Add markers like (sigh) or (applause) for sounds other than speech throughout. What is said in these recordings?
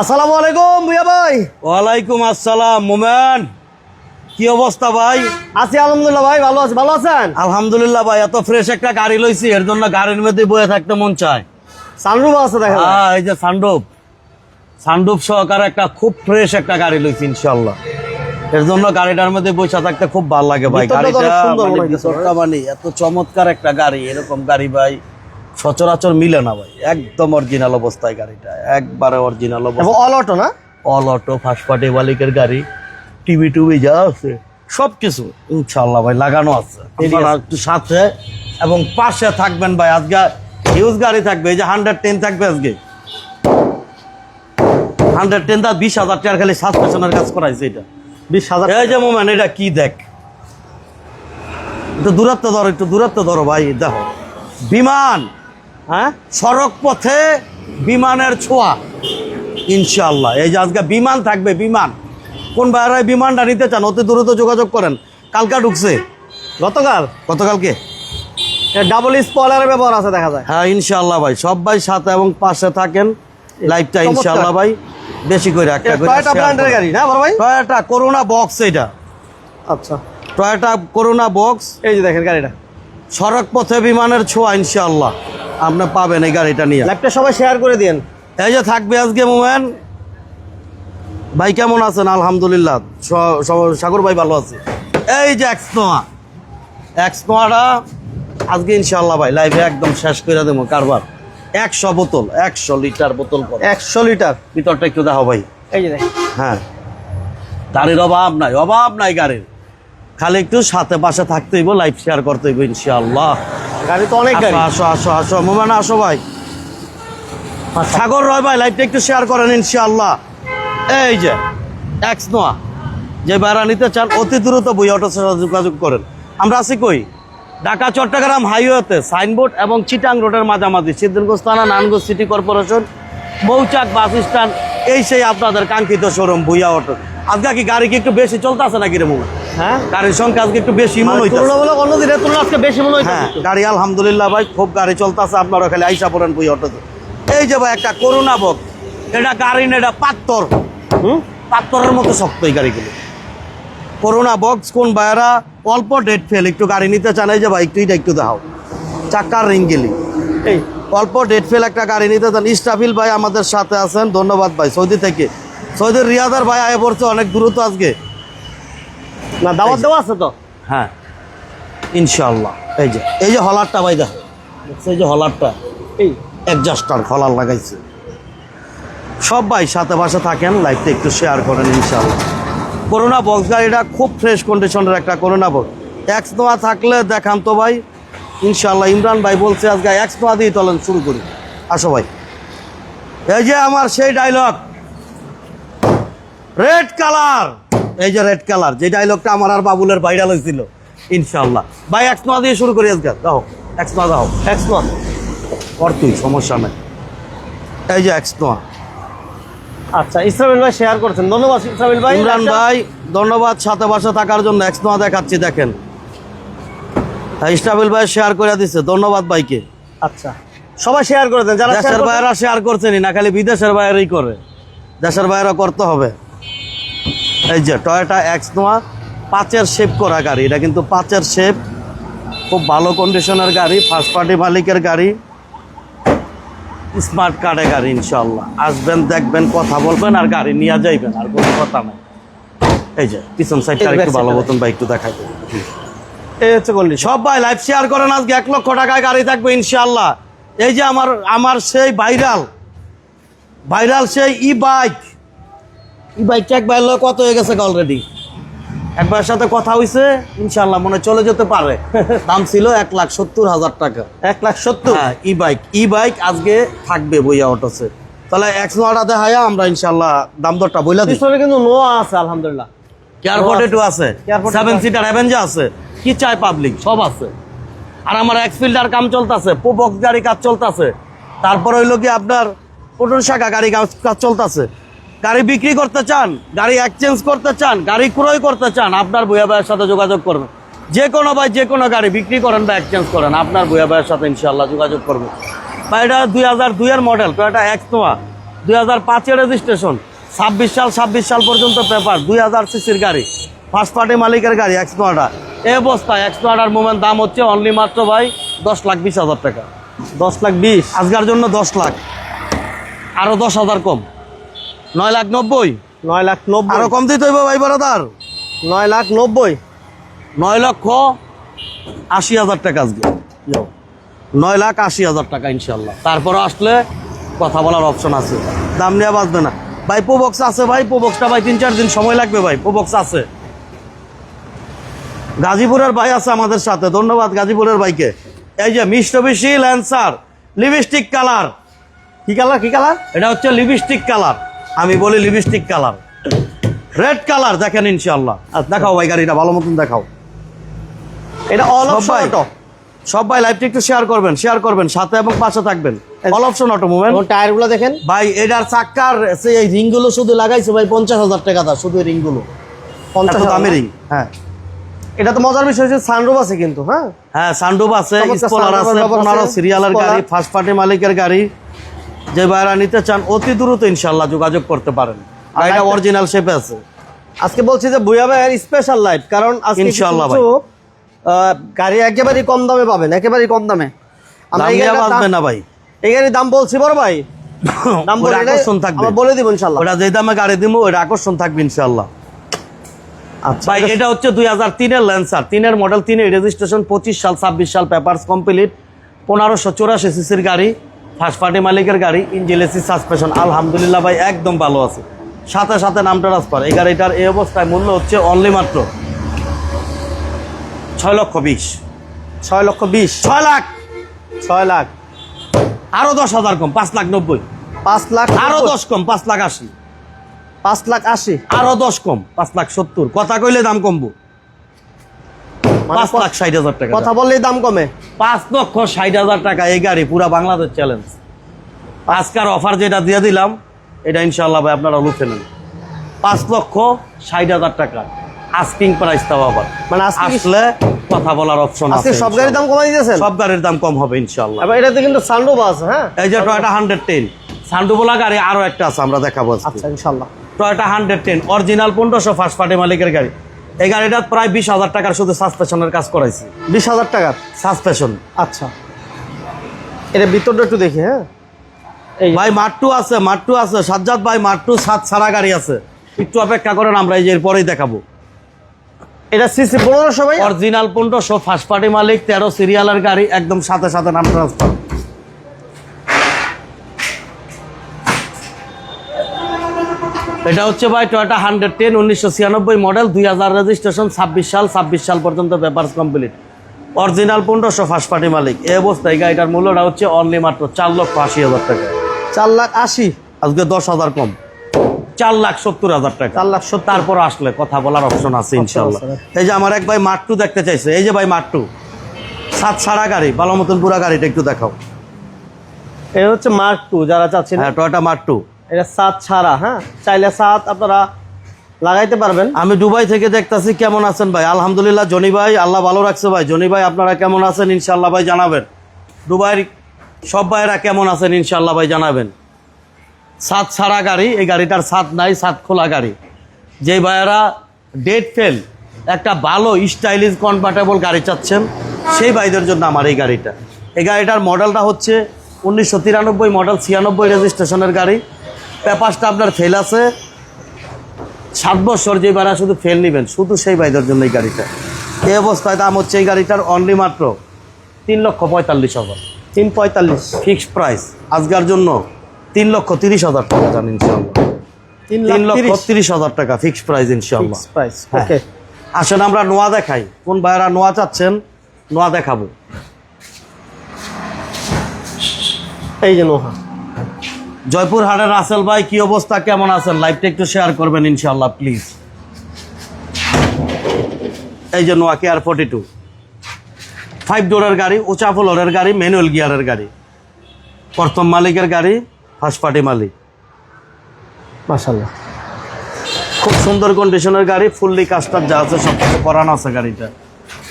আসসালামু আলাইকুম ভুইয়া ভাই। ওয়ালাইকুম আসসালাম মোমেন। কি অবস্থা ভাই? আছি আলহামদুলিল্লাহ ভাই ভালো আছি। ভালো আছেন? আলহামদুলিল্লাহ ভাই এত ফ্রেশ একটা গাড়ি লইছি এর জন্য গাড়ির মধ্যে বয়ে থাকতে মন চায়। সানরুফ আছে দেখা হ্যাঁ এই যে সানডুপ সানডুপ সহকারে একটা খুব ফ্রেশ একটা গাড়ি লইছি ইনশাল্লাহ এর জন্য গাড়িটার মধ্যে বসে থাকতে খুব ভালো লাগে ভাই। গাড়িটা মনে মানে এত চমৎকার একটা গাড়ি এরকম গাড়ি ভাই। সচরাচর মিলে না ভাই একদম অরিজিনাল অবস্থায় গাড়িটা একবারে অরিজিনাল অবস্থা। অল অটো না? অল অটো ফার্স্ট পার্টি মালিকের গাড়ি টিভি টুবি যা আছে সব কিছু ইনশাল্লাহ ভাই লাগানো আছে। আপনারা একটু সাথে এবং পাশে থাকবেন ভাই আজকে হিউজ গাড়ি থাকবে এই যে হান্ড্রেড টেন থাকবে আজকে। হান্ড্রেড টেন দা বিশ হাজার টাকার খালি সাসপেশনের কাজ করাইছে এটা। বিশ হাজার এই যে মোমেন এটা কি দেখ? একটু দূরত্ব ধরো একটু দূরত্ব ধরো ভাই দেখো। বিমান! হ্যাঁ? সড়ক পথে বিমানের ছোঁয়া। ইনশাল্লাহ এই যে আজকে বিমান থাকবে বিমান। কোন বাইরে বিমানটা নিতে চান অতি দ্রুত যোগাযোগ করেন। কালকা ঢুকছে। গতকাল? গতকালকে? ডাবল স্পলারের ব্যবহার আছে দেখা যায়। হ্যাঁ ইনশাল্লাহ ভাই। সব ভাই সাথে এবং পাশে থাকেন। লাইফটা। ইনশাল্লাহ ভাই। বেশি করে একটা করে টয়টা ব্র্যান্ডের গাড়ি না বড় ভাই? টয়োটা করোনা বক্স এটা। আচ্ছা। টয়োটা করোনা বক্স এই যে দেখেন গাড়িটা। সড়ক পথে বিমানের ছোঁয়া ইনশাল্লাহ আপনি পাবেন এই গাড়িটা নিয়ে। লাইভটা সবাই শেয়ার করে দিন এই যে থাকবে আজকে মোমেন। ভাই কেমন আছেন? আলহামদুলিল্লাহ। সাগর ভাই ভালো আছে। এই যে এক্সনোয়া এক্সনোয়াটা আজকে ইনশাল্লাহ ভাই লাইভে একদম শেষ করে দেবো কারবার। একশো বোতল একশো লিটার বোতল একশো লিটার। ভিতরটা একটু দেখো ভাই। এই যে হ্যাঁ। গাড়ির অভাব নাই অভাব নাই গাড়ির। খালি একটু সাথে পাশে থাকতে হইব লাইভ শেয়ার করতে হইব ইনশাল্লাহ গাড়ি তো অনেক গাড়ি। আসো আসো আসো। মোমেন আসো ভাই। সাগর রয় ভাই লাইভটা একটু শেয়ার করেন ইনশাআল্লাহ। এই যে এক্স নোয়া। যে ভাড়া নিতে চান অতি দ্রুত বই অটো যোগাযোগ করেন। আমরা আছি কই? ঢাকা চট্টগ্রাম হাইওয়েতে সাইনবোর্ড এবং চিটাং রোডের মাঝামাঝি। সিদ্দিনগঞ্জ থানা Narayanganj city corporation Mouchak bus stand এই সেই আপনাদের কাঙ্ক্ষিত শোরুম ভুইয়া অটো। আজকে কি গাড়ি কি একটু বেশি চলতেছে নাকি রে মোমেন হ্যাঁ? গাড়ির সংখ্যা আজকে একটু বেশি মনে হইতেছে। তুলনামূলক অন্য দিনের তুলনা আজকে বেশি মনে হ্যাঁ হইতেছে গাড়ি আলহামদুলিল্লাহ ভাই খুব গাড়ি চলতেছে আপনারা খালি আইসা পড়েন বই অটোতে। এই যে ভাই একটা করোনা বক এটা গাড়ি না এটা পাত্তর। হুম? পাত্তরের মতো শক্ত এই গাড়িগুলো। করোনা বক্স কোন ভাইয়ারা অল্প ডেট ফেল একটু গাড়ি নিতে চান এই যে ভাই একটু এটা একটু দেখাও। চাক্কার রিং গেলি। এই। অল্প ডেট ফেল একটা গাড়ি নিতে চান ইস্টাফিল ভাই আমাদের সাথে আছেন ধন্যবাদ ভাই সৌদি থেকে। সৌদির রিয়াদার ভাই আয় পড়ছে অনেক দূরত্ব আজকে। না দাওয়াত দেওয়া আছে তো? হ্যাঁ ইনশাল্লাহ এই যে এই যে হলারটা ভাই দেখো। এই যে হলারটা? এই অ্যাডজাস্টার খলার লাগাইছে। সব ভাই সাথে পাশে থাকেন লাইফটা একটু শেয়ার করেন ইনশাল্লাহ করোনা বক্স গাড়িটা খুব ফ্রেশ কন্ডিশনের একটা করোনা বক্স এক্স নোয়া থাকলে দেখান তো ভাই। ইনশাল্লাহ ইমরান ভাই বলছে আজকে এক্স নোয়া দিয়ে চলেন শুরু করি। আসো ভাই। এই যে আমার সেই ডায়লগ রেড কালার এই যে রেড কালার যে ডায়লগটা আমার আর বাবুলের ভাইরাল হয়েছিল ইনশাল্লাহ ভাই এক নোয়া দিয়ে শুরু করি আজকে। দাও এক্স নোয়া দাও এক্স নন কর তুই সমস্যা নাই। এই যে এক্স নোয়া। আচ্ছা ইসরামিল ভাই শেয়ার করছেন। ধন্যবাদ ইসরামিল ভাই। ইমরান ভাই ধন্যবাদ সাথে বাসা থাকার জন্য এক্স নোয়া দেখাচ্ছি দেখেন। হ্যাঁ, ইস্টাবিল ভাই শেয়ার করে দিছে ধন্যবাদ ভাইকে। আচ্ছা। সবাই শেয়ার করে দেন যারা দেশের বাইরা শেয়ার করছেনি না খালি বিদেশের বাইরেই করে। দেশের বাইরে করতে হবে। এই যে টয়োটা এক্স নোয়া পাঁচের শেপ করা গাড়ি। এটা কিন্তু পাঁচের শেপ খুব ভালো কন্ডিশনের গাড়ি ফার্স্ট পার্টি মালিকের গাড়ি স্মার্ট কার্ডে গাড়ি ইনশাল্লাহ আসবেন, দেখবেন, কথা বলবেন আর গাড়ি নিয়ে যাইবেন, আর কোনো কথা নাই। এই যে, পিছন সাইডটা একটু ভালো মতন দেখাই দেবেন এই হচ্ছে কন্ডিশন সব ভাই লাইভ শেয়ার করেন, আজকে এক লক্ষ টাকায় গাড়ি থাকবে ইনশাল্লাহ এই যে আমার আমার সেই ভাইরাল ভাইরাল সেই ই বাইক বাইকটা এক বাইর কত হয়ে গেছে অলরেডি একবার সাথে কথা হইছে ইনশাল্লাহ মনে চলে যেতে পারে। দাম ছিল এক লাখ সত্তর হাজার টাকা। এক লাখ সত্তর? ই বাইক ই বাইক আজকে থাকবে বইয়া অটোসে তাহলে একশো নটা দেখায় আমরা ইনশাল্লাহ দাম দরটা বইলা পিছনে কিন্তু নোয়া আছে আলহামদুলিল্লাহ। কেয়ার ফোর্টি টু আছে। Care 42 সেভেন সিটার অ্যাভেঞ্জার আছে। কি চায় পাবলিক সব আছে। আর আমার এক্স ফিল্ডার কাম চলতেছে পোবক্স গাড়ি কাজ চলতেছে। তারপর হইল কি আপনার পটল শাখা গাড়ি কাজ- কাজ চলতেছে। গাড়ি বিক্রি করতে চান, গাড়ি এক্সচেঞ্জ করতে চান, গাড়ি ক্রয় করতে চান, আপনার বইয়া ভাইয়ের সাথে যোগাযোগ করবেন। যে কোনো ভাই, যে কোনো গাড়ি বিক্রি করেন বা এক্সচেঞ্জ করেন, আপনার বইয়া ভাইয়ের সাথে ইনশাল্লাহ যোগাযোগ করবেন। বা এটা দুই হাজার দুইয়ের মডেল তো এটা এক্স দুই হাজার পাঁচের রেজিস্ট্রেশন ছাব্বিশ সাল ছাব্বিশ সাল পর্যন্ত পেপার দুই হাজার সিসির গাড়ি ফার্স্ট পার্টি মালিকের গাড়ি এক্সপোয়ার্টার এ অবস্থায় এক্সপোয়ার্টার মোমেন্ট দাম হচ্ছে অনলি মাত্র ভাই দশ লাখ বিশ হাজার টাকা। দশ লাখ বিশ, আজকের জন্য দশ লাখ। আরও দশ হাজার কম। নয় লাখ নব্বই। নয় লাখ নব্বই। আরও কম দিতে হইব ভাই বারাদার। নয় লাখ নব্বই। নয় লক্ষ আশি হাজার টাকা আজকে। নয় লাখ আশি হাজার টাকা ইনশাল্লাহ তারপরে আসলে কথা বলার অপশন আছে। দাম নেওয়া বাঁচবে না। ভাই পোবক্স আছে ভাই পোবক্সটা ভাই তিন চার দিন সময় লাগবে ভাই। পোবক্স আছে। গাজীপুরের ভাই আছে আমাদের সাথে। ধন্যবাদ গাজীপুরের ভাইকে। এই যে মিষ্টবিশি ল্যান্সার লিপস্টিক কালার কি কালার কি কালার এটা হচ্ছে লিপস্টিক কালার আমি বলি লিপস্টিক কালার রেড কালার দেখেন ইনশাল্লাহ দেখাও ভাই গাড়িটা ভালো মতন দেখাও। এটা অল অপশন অটো সব ভাই লাইভটা একটু শেয়ার করবেন শেয়ার করবেন সাথে এবং পাশে থাকবেন। অল অপশন অটো মুভমেন্ট এবং টায়ারগুলো দেখেন। ভাই এটার চাক্কার সে এই রিংগুলো শুধু লাগাইছে ভাই পঞ্চাশ হাজার টাকা দা শুধু এই রিংগুলো। পঞ্চাশ এত দামি রিং হ্যাঁ। এটা তো মজার বিষয় হচ্ছে সানরুফ আছে কিন্তু হ্যাঁ? হ্যাঁ সানডুপ আছে স্কলার আছে, সিরিয়ালের গাড়ি ফার্স্ট পার্টি মালিকের গাড়ি। যে ভাইরা নিতে চান অতি দ্রুত ইনশাল্লাহ যোগাযোগ করতে পারেন। গাড়িটা অরিজিনাল শেপে আছে। আজকে বলছি যে বুয়া ভাইয়ের স্পেশাল লাইট কারণ আহ, গাড়ি একেবারেই কম দামে পাবেন একেবারেই কম দামে। আমরা না ভাই। এই গাড়ির দাম বলছি বড় ভাই। (laughs) দাম বলে আকর্ষণ থাকবে। বলে দিব ইনশাল্লাহ। ওটা যে দামে গাড়ি দিব ওটা আকর্ষণ থাকবে ইনশাল্লাহ। আচ্ছা ভাই এটা হচ্ছে দুই হাজার তিনের ল্যান্সার তিনের মডেল তিনের রেজিস্ট্রেশন পঁচিশ সাল ছাব্বিশ সাল পেপারস কমপ্লিট পনেরোশো চৌরাশি সিসির গাড়ি। ফার্স্ট পার্টি মালিকের গাড়ি ইঞ্জিল এসি সাসপেশন আলহামদুলিল্লাহ ভাই একদম ভালো আছে। সাথে সাথে নাম ট্রান্সফার এই গাড়িটার এই অবস্থায় মূল্য হচ্ছে অনলি মাত্র ছয় লক্ষ বিশ। ছয় লক্ষ বিশ। ছয় লাখ। ছয় লাখ। আরও দশ হাজার কম পাঁচ লাখ নব্বই। পাঁচ লাখ আরও নব্বই, দশ কম পাঁচ লাখ আশি। পাঁচ লাখ আশি। আরও দশ কম পাঁচ লাখ সত্তর। কথা কইলে দাম কমবো। পাঁচ লাখ ষাট হাজার টাকা। কথা বললেই দাম কমে। পাঁচ লক্ষ ষাট হাজার টাকা এই গাড়ি পুরা বাংলাদেশ চ্যালেঞ্জ আজকার অফার যেটা দিয়ে দিলাম এটা ইনশাল্লাহ ভাই আপনারা লুফে নেন। পাঁচ লক্ষ ষাট হাজার টাকা। আস্কিং প্রাইস তাও আবার। মানে আসলে কথা বলার অপশন আছে সব গাড়ির দাম কমাই দিয়েছেন? সব গাড়ির দাম কম হবে ইনশাল্লাহ আবার এটাতে কিন্তু সানরুফ আছে হ্যাঁ? এই যে টয়টা হান্ড্রেড টেন সান্ডুবোলা গাড়ি আরও একটা আছে আমরা দেখাবো আচ্ছা ইনশাল্লাহ টয়টা হান্ড্রেড টেন অরিজিনাল পনেরোশো ফার্স্ট পার্টি মালিকের গাড়ি। এই গাড়িটা প্রায় বিশ হাজার টাকার শুধু সাসপেশনের কাজ করাইছি। বিশ হাজার টাকার? সাসপেশন আচ্ছা। এটা ভিতরটা একটু দেখি হ্যাঁ? এই ভাই মাট্টু আছে মাট্টু আছে। সাজ্জাদ ভাই মাট্টু সাত ছাড়া গাড়ি আছে। একটু অপেক্ষা করেন আমরা এই যে এরপরেই দেখাবো। এটা সিসি পনেরোশো ভাই অরিজিনাল পনেরোশো ফার্স্ট পার্টি মালিক তেরো সিরিয়ালের গাড়ি একদম সাথে সাথে নাম ট্রান্সফার এটা হচ্ছে ভাই টয়টা হান্ড্রেড টেন উনিশশো ছিয়ানব্বই মডেল দুই হাজার রেজিস্ট্রেশন ছাব্বিশ সাল ছাব্বিশ সাল পর্যন্ত পেপার কমপ্লিট অরিজিনাল পনেরোশো ফার্স্ট পার্টি মালিক। এই অবস্থায় গাড়িটার মূল্যটা হচ্ছে অনলি মাত্র চার লক্ষ আশি হাজার টাকা। চার লাখ আশি? আজকে দশ হাজার কম। চার লাখ সত্তর হাজার টাকা। চার লাখ সত্তর। তারপর আসলে কথা বলার অপশন আছে ইনশাল্লাহ। এই যে আমার এক ভাই মাট্টু দেখতে চাইছে। এই যে ভাই মাট্টু সাত ছাড়া গাড়ি ভালো মতন পুরা গাড়িটা একটু দেখাও। এই হচ্ছে মার্ক টু যারা চাচ্ছেন। হ্যাঁ টয়টা মাট্টু এটা সাত ছাড়া হ্যাঁ? চাইলে সাত আপনারা লাগাইতে পারবেন। আমি দুবাই থেকে দেখতাছি কেমন আছেন ভাই। আলহামদুলিল্লাহ, জনি ভাই, আল্লাহ ভালো রাখছে ভাই। জনি ভাই, আপনারা কেমন আছেন? ইনশাল্লাহ ভাই জানাবেন। দুবাইয়ের সব ভাইয়েরা কেমন আছেন? ইনশাল্লাহ ভাই জানাবেন। সাত ছাড়া গাড়ি, এই গাড়িটার সাত নাই, সাত খোলা গাড়ি। যে ভাইয়েরা ডেট ফেল, একটা ভালো স্টাইলিশ কনভার্টেবল গাড়ি চাচ্ছেন, সেই ভাইদের জন্য আমার এই গাড়িটা। এই গাড়িটার মডেলটা হচ্ছে উনিশশো তিরানব্বই মডেল ছিয়ানব্বই রেজিস্ট্রেশনের গাড়ি। পেপারসটা আপনার ফেল আছে। সাত বছর যে ভাড়া শুধু ফেল নেবেন শুধু সেই ভাইদের জন্য এই গাড়িটা। এই অবস্থায় দাম হচ্ছে এই গাড়িটার অনলি মাত্র তিন লক্ষ পঁয়তাল্লিশ হাজার। তিন পঁয়তাল্লিশ। ফিক্সড প্রাইস আজকার জন্য তিন লক্ষ তিরিশ হাজার টাকা জান ইনশাল্লাহ তিন লক্ষ তিরিশ। হাজার টাকা ফিক্সড প্রাইস ইনশাল্লাহ প্রাইস। ওকে আসেন আমরা নোয়া দেখাই। কোন ভাইরা নোয়া চাচ্ছেন নোয়া দেখাবো। এই যে নোহা। জয়পুর হাটের রাসেল ভাই, কি অবস্থা? কেমন আছেন? লাইভটা একটু শেয়ার করবেন ইনশাল্লাহ প্লিজ এই যে Noah care forty two five ডোরের গাড়ি, উঁচা ফ্লোরের গাড়ি ম্যানুয়াল গিয়ারের গাড়ি। প্রথম মালিকের গাড়ি ফার্স্ট পার্টি মালিক। মাশাল্লাহ খুব সুন্দর কন্ডিশনের গাড়ি ফুললি কাস্টার যা আছে সব কিছু করানো আছে গাড়িটা।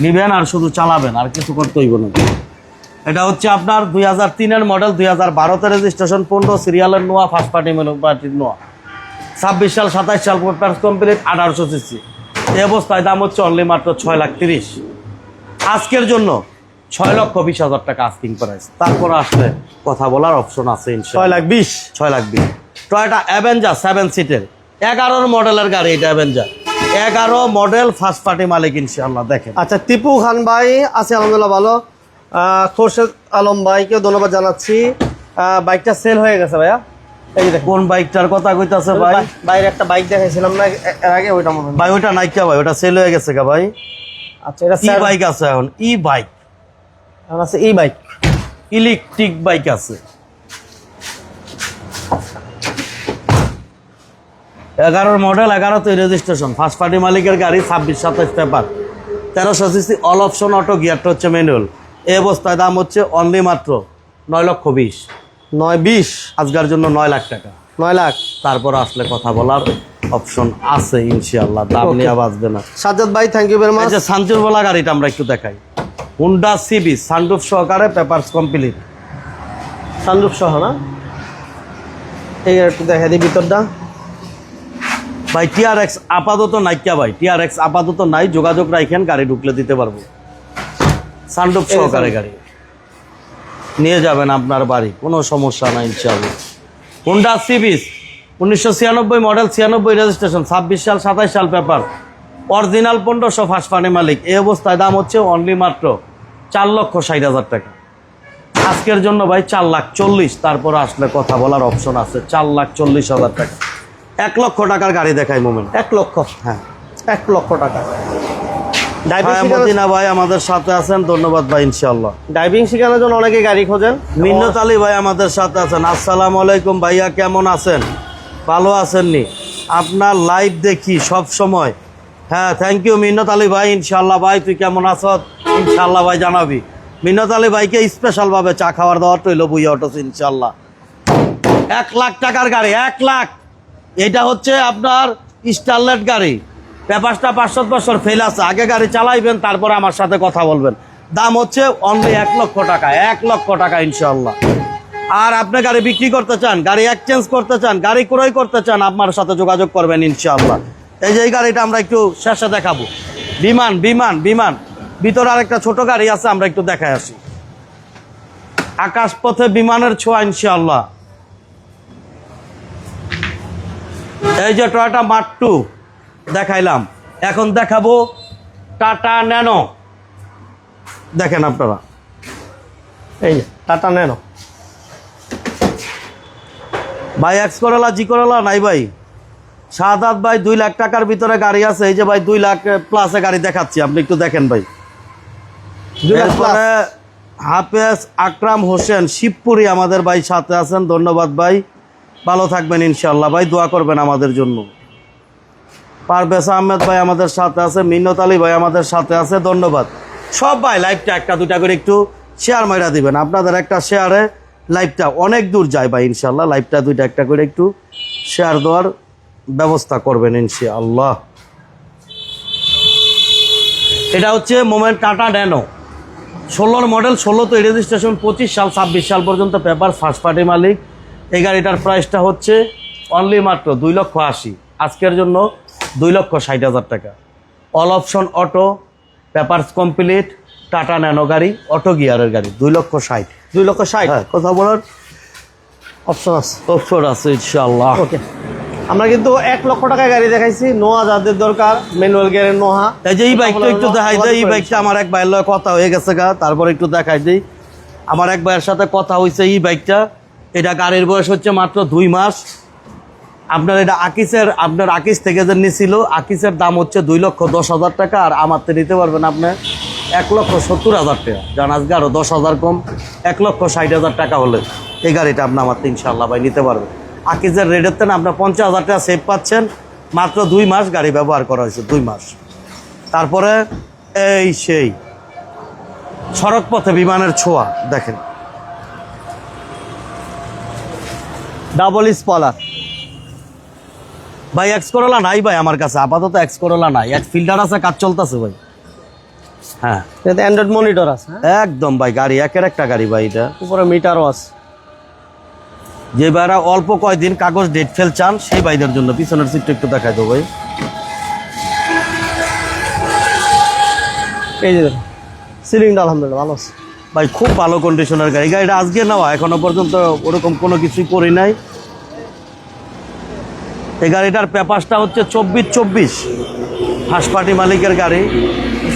নিবেন আর শুধু চালাবেন, আর কিছু করতে হইব না। এটা হচ্ছে আপনার দুই হাজার তিনের মডেল দুই হাজার বারোতে রেজিস্ট্রেশন পনেরো সিরিয়ালের নোয়া ফার্স্ট পার্টি পার্টির নোয়া। ছাব্বিশ সাল সাতাশ সাল পেপার কমপ্লিট আঠারোশো সিসি এই অবস্থায় দাম হচ্ছে অনলি মাত্র ছয় লাখ তিরিশ। আজকের জন্য ছয় লক্ষ বিশ হাজার টাকা আস্কিং প্রাইস তারপর আসলে কথা বলার অপশন আছে ছয় লাখ বিশ। ছয় লাখ বিশ। টয়টা অ্যাভেঞ্জার সেভেন সিটের এগারোর মডেলের গাড়ি এটা অ্যাভেঞ্জার এগারো মডেল ফার্স্ট পার্টি মালিক ইনশাল্লাহ দেখেন। আচ্ছা টিপু খান ভাই আছে আলহামদুলিল্লাহ ভালো। খোরশেদ আলম ভাইকে ধন্যবাদ জানাচ্ছি। বাইকটা সেল হয়ে গেছে ভাইয়া। এই কোন বাইকটার কথা কইতাছে ভাই? বাইরে একটা বাইক দেখাইছিলাম না এর আগে ওইটা মনে ভাই ওইটা নাইকা ভাই ওটা সেল হয়ে গেছে গা ভাই। আচ্ছা এটা ই স্যার বাইক আছে এখন ই বাইক। এখন আছে ই বাইক। ইলেকট্রিক বাইক আছে। এগারোর মডেল এগারোতে রেজিস্ট্রেশন ফার্স্ট পার্টি মালিকের গাড়ি ছাব্বিশ সাতাশ পেপার। তেরোশো সিসি অল অপশন অটো গিয়ারটা হচ্ছে ম্যানুয়াল এই অবস্থায় দাম হচ্ছে অনলি মাত্র নয় লক্ষ বিশ। নয় বিশ আজকার জন্য নয় লাখ টাকা। নয় লাখ। তারপর আসলে কথা বলার অপশন আছে ইনশাআল্লাহ দাম. নিয়ে বাঁচবে না। সাজ্জাদ ভাই থ্যাংক ইউ ভেরি মাচ যে সানচুর বলা গাড়িটা আমরা একটু দেখাই। হুন্ডা সিবি সানরুফ সহকারে পেপারস কমপ্লিট সানরূপ সহ না? এই একটু দেখা দিই ভিতরটা। ভাই টিআরএক্স আপাতত নাইকা ভাই? টিআরএক্স আপাতত নাই যোগাযোগ রাখেন গাড়ি ঢুকলে দিতে পারব। সানরুফ সহকারে গাড়ি। নিয়ে যাবেন আপনার বাড়ি কোনো সমস্যা নাই ইনশাআল্লাহ। হুন্ডা সিবিস উনিশশো ছিয়ানব্বই মডেল ছিয়ানব্বই রেজিস্ট্রেশন ছাব্বিশ সাল সাতাইশ সাল পেপার অরিজিনাল পনেরোশো পানি মালিক। এই অবস্থায় দাম হচ্ছে অনলি মাত্র চার লক্ষ ষাট হাজার টাকা। আজকের জন্য ভাই চার লাখ চল্লিশ তারপর আসলে কথা বলার অপশন আছে চার লাখ চল্লিশ হাজার টাকা। এক লক্ষ টাকার গাড়ি দেখায় মোমেন্ট এক লক্ষ হ্যাঁ। এক লক্ষ টাকা। মদিনা ভাই আমাদের সাথে আছেন ধন্যবাদ ভাই ইনশাল্লাহ ড্রাইভিং শেখানোর জন্য অনেকে গাড়ি খোঁজেন। মিন্নত আলী ভাই আমাদের সাথে আছেন। আসসালামু আলাইকুম ভাইয়া কেমন আছেন? ভালো আছেননি? আপনার লাইভ দেখি সব সময়। হ্যাঁ থ্যাংক ইউ মিন্নত আলী ভাই ইনশাল্লাহ ভাই তুই কেমন আছ? ইনশাল্লাহ ভাই জানাবি। মিন্নত আলী ভাইকে স্পেশাল ভাবে চা খাওয়ার দেওয়ার তৈল বুঝে অটোস ইনশাল্লাহ এক লাখ টাকার গাড়ি এক লাখ। এটা হচ্ছে আপনার স্টারলেট গাড়ি। পেপারসটা পাঁচশো বছর ফেল আছে, আগে গাড়ি চালাইবেন, তারপরে আমার সাথে কথা বলবেন। দাম হচ্ছে অনলি এক লক্ষ টাকা, এক লক্ষ টাকা ইনশাল্লাহ আর আপনি গাড়ি বিক্রি করতে চান, গাড়ি এক্সচেঞ্জ করতে চান, গাড়ি ক্রয় করতে চান, আপনার সাথে যোগাযোগ করবেন ইনশাল্লাহ এই যে এই গাড়িটা আমরা একটু শেষে দেখাবো। বিমান বিমান বিমান। ভিতরে আরেকটা ছোট গাড়ি আছে, আমরা একটু দেখাই আসি। আকাশপথে বিমানের ছোঁয়া ইনশাল্লাহ এই যে টয়টা মাট্টু দেখাইলাম। এখন দেখাবো টাটা ন্যানো। দেখেন আপনারা। এই টাটা ন্যানো। ভাই এক্স করলা জি করলা নাই ভাই। সাত আট ভাই দুই লাখ টাকার ভিতরে গাড়ি আছে। এই যে ভাই দুই লাখ প্লাসে গাড়ি দেখাচ্ছি। আপনি একটু দেখেন ভাই। এরপরে হাফেজ আকরাম হোসেন শিবপুরি আমাদের ভাই সাথে আছেন। ধন্যবাদ ভাই। ভালো থাকবেন ইনশাল্লাহ ভাই। দোয়া করবেন আমাদের জন্য। পারভেজ আহমেদ ভাই আমাদের সাথে আছে, মিন্নত আলী ভাই আমাদের সাথে আছে, ধন্যবাদ। সব ভাই লাইভটা একটা দুটা করে একটু শেয়ার মাইরা দিবেন। আপনাদের একটা শেয়ারে লাইভটা অনেক দূর যায় ভাই ইনশাল্লাহ লাইভটা দুইটা একটা করে একটু শেয়ার দেওয়ার ব্যবস্থা করবেন, ইনশাআল্লাহ। এটা হচ্ছে মোমেন্ট টাটা ড্যানো ষোলোর মডেল ষোলোতে রেজিস্ট্রেশন পঁচিশ সাল, ছাব্বিশ সাল পর্যন্ত পেপার ফার্স্ট পার্টি মালিক। এই গাড়িটার প্রাইসটা হচ্ছে অনলি মাত্র দুই লক্ষ আশি। আজকের জন্য দুই লক্ষ ষাট হাজার টাকা। All option auto papers complete Tata Nano গাড়ি অটো গিয়ারের গাড়ি দুই লক্ষ ষাট। দুই লক্ষ ষাট? হ্যাঁ। কথা বলার অপশন আছে। অপশন আছে ইনশাল্লাহ ওকে আমরা কিন্তু এক লক্ষ টাকায় গাড়ি দেখাইছি নোয়া যাদের দরকার ম্যানুয়াল গিয়ারের নোহা এই যে এই বাইকটা একটু দেখাই দেয় এই বাইকটা আমার এক ভাইয়ের কথা হয়ে গেছে গা তারপর একটু দেখাই দিই। আমার এক ভাইয়ের সাথে কথা হয়েছে এই বাইকটা এটা গাড়ির বয়স হচ্ছে মাত্র দুই মাস। আপনার এটা আকিসের, আপনার আকিস থেকে যে নিছিল, আকিসের দাম হচ্ছে দুই লক্ষ দশ হাজার টাকা, আর আমার থেকে নিতে পারবেন আপনি এক লক্ষ সত্তর হাজার টাকা। জান, আজকে আরও দশ হাজার কম, এক লক্ষ ষাট হাজার টাকা হলে এই গাড়িটা আপনি আমার তো ইনশাল্লাহ ভাই নিতে পারবেন। আকিসের রেটের থেকে আপনার পঞ্চাশ হাজার টাকা সেভ পাচ্ছেন, মাত্র দুই মাস গাড়ি ব্যবহার করা হয়েছে, দুই মাস। তারপরে এই সেই সড়ক পথে বিমানের ছোঁয়া, দেখেন। ডাবল স্পলার ভাই এক্স করোলা নাই ভাই আমার কাছে। আপাতত এক্স করোলা নাই। এক ফিল্টার আছে কাজ চলতেছে ভাই। হ্যাঁ। এতে অ্যান্ড্রয়েড মনিটর আছে হ্যাঁ? একদম ভাই গাড়ি একের একটা গাড়ি ভাই এটা। উপরে মিটারও আছে। যে ভাইরা অল্প কয়দিন কাগজ ডেট ফেল চান সেই ভাইদের জন্য পিছনের সিটটা একটু দেখাই দেবো ভাই। এই যে সিলিংটা আলহামদুলিল্লাহ ভালো আছে। ভাই খুব ভালো কন্ডিশনের গাড়ি। গাড়িটা আজকে নেওয়া এখনও পর্যন্ত ওরকম কোনো কিছুই করি নাই। এই গাড়িটার পেপারসটা হচ্ছে চব্বিশ চব্বিশ ফার্স্ট পার্টি মালিকের গাড়ি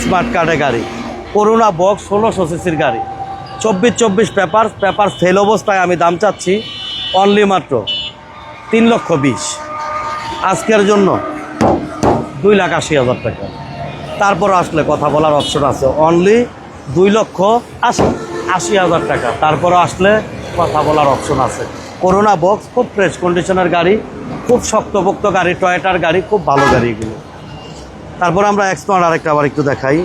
স্মার্ট কার্ডের গাড়ি। করোনা বক্স ষোলোশো সিসির গাড়ি। চব্বিশ চব্বিশ পেপার পেপার ফেল অবস্থায় আমি দাম চাচ্ছি অনলি মাত্র তিন লক্ষ বিশ। আজকের জন্য দুই লাখ আশি হাজার টাকা। তারপর আসলে কথা বলার অপশন আছে অনলি দুই লক্ষ আশি আশি হাজার টাকা। তারপর আসলে কথা বলার অপশন আছে। করোনা বক্স খুব ফ্রেশ কন্ডিশনের গাড়ি। খুব শক্তপোক্ত গাড়ি, টয়েটার গাড়ি, খুব ভালো গাড়ি এগুলো। তারপর আমরা এক্সপার্ট আরেকটা আবার একটু দেখাই।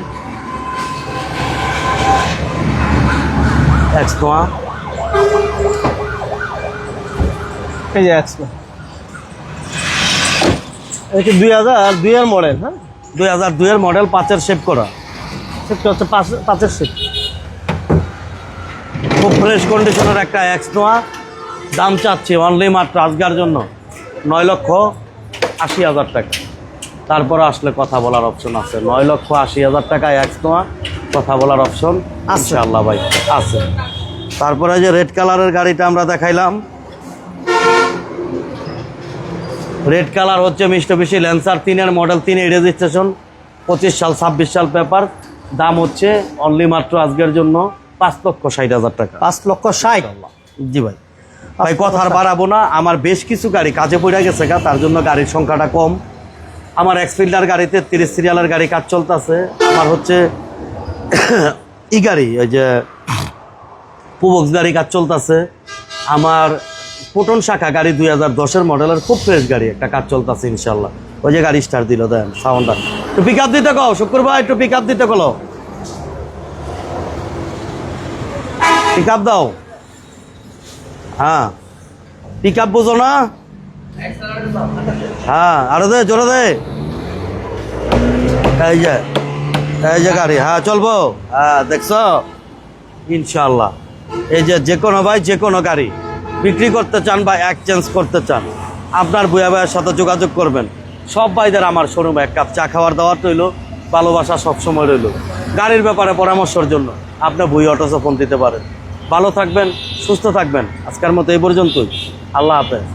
এক্সপোয়া এই যে এক্সপো এটা দুই হাজার দুইয়ের মডেল হ্যাঁ? দুই হাজার দুইয়ের মডেল পাঁচের শেপ করা। সেটা হচ্ছে পাঁচ পাঁচের সিট খুব ফ্রেশ কন্ডিশনের একটা এক্সনোয়া দাম চাচ্ছি অনলি মাত্র আজকের জন্য। নয় লক্ষ আশি হাজার টাকা। তারপরে আসলে কথা বলার অপশন আছে। নয় লক্ষ আশি হাজার টাকা এক্সনোয়া কথা বলার অপশন আছে। আল্লাহ ভাই আছে। তারপরে যে রেড কালারের গাড়িটা আমরা দেখাইলাম। রেড কালার হচ্ছে মিষ্টি বেশি ল্যান্সার তিনের মডেল তিন রেজিস্ট্রেশন পঁচিশ সাল ছাব্বিশ সাল পেপার দাম হচ্ছে অনলি মাত্র আজকের জন্য পাঁচ লক্ষ ষাট হাজার টাকা। পাঁচ লক্ষ ষাট। জি ভাই। ভাই কথা আর বাড়াবো না। আমার বেশ কিছু গাড়ি কাজে পড়ে গেছে গা তার জন্য গাড়ির সংখ্যাটা কম। আমার এক্সফিল্ডার গাড়িতে তিরিশ সিরিয়ালের গাড়ি কাজ চলতেছে। আমার হচ্ছে (coughs) ই গাড়ি ওই যে পুবক্স গাড়ি কাজ চলতেছে। আমার পোটন শাখা গাড়ি দুই হাজার দশের মডেলের খুব ফ্রেশ গাড়ি একটা কাজ চলতেছে ইনশাল্লাহ ওই যে গাড়ি স্টার দিল দেন সাউন্ডটা একটু পিক আপ দিতে কও শুক্রবার একটু পিক আপ দিতে কলো। পিক আপ দাও। হ্যাঁ। পিক আপ বোঝো না? হ্যাঁ আরও দে, জোরে দে। এই যে এই যে গাড়ি হ্যাঁ চলবো। হ্যাঁ দেখছ? ইনশাল্লাহ এই যে যে কোনো ভাই, যে কোনো গাড়ি বিক্রি করতে চান বা এক্সচেঞ্জ করতে চান, আপনার বুয়া ভাইয়ের সাথে যোগাযোগ করবেন। সব ভাইদের আমার শোরুমে এক কাপ চা খাওয়ার দাওয়ার রইল, ভালোবাসা সবসময় রইল। গাড়ির ব্যাপারে পরামর্শের জন্য আপনার বুই অটোসে ফোন দিতে পারেন। ভালো থাকবেন সুস্থ থাকবেন। আজকের মতো এই পর্যন্তই। আল্লাহ হাফেজ।